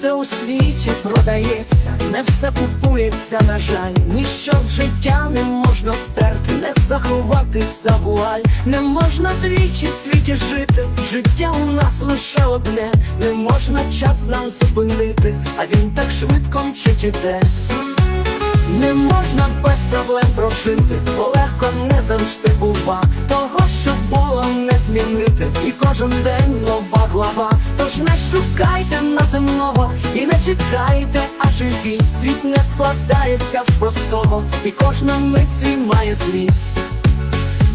все у світі продається, не все купується, на жаль, ніщо з життя не можна стерти, не заховати за вуаль, не можна двічі в світі жити. Життя у нас лише одне, не можна час нам зупинити, а він так швидко мчить іде. Не можна без проблем прожити, бо легко не завжди бува. Того, що було не змінити, і кожен день нова глава. Тож не шукайте на земного і не чекайте, аж живій світ не складається з простого, і кожна мить свій має зміст.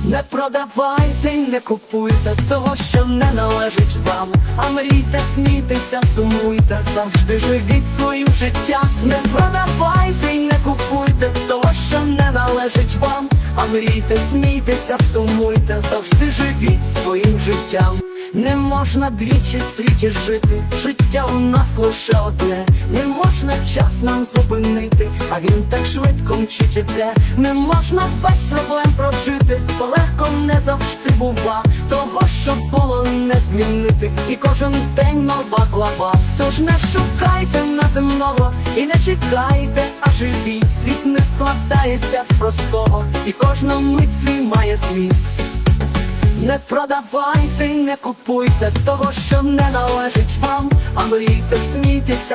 Не продавайте й не купуйте того, що не належить вам. А мрійте, смійтеся, сумуйте, завжди живіть своїм життям. Не продавайте й не купуйте того, що не належить вам. А мрійте, смійтеся, сумуйте, завжди живіть своїм життям. Не можна двічі в світі жити, життя у нас лише одне, не можна час нам зупинити, а він так швидко мчить іде. Не можна без проблем прожити, бо легко не завжди бува. Того, що було не змінити, і кожен день нова глава. Тож не шукайте на земного і не чекайте, а живіть. Світ не складається з простого, і кожна мить свій має зміст. Не продавайте не купуйте того, що не належить вам, а мрійте, смійтеся,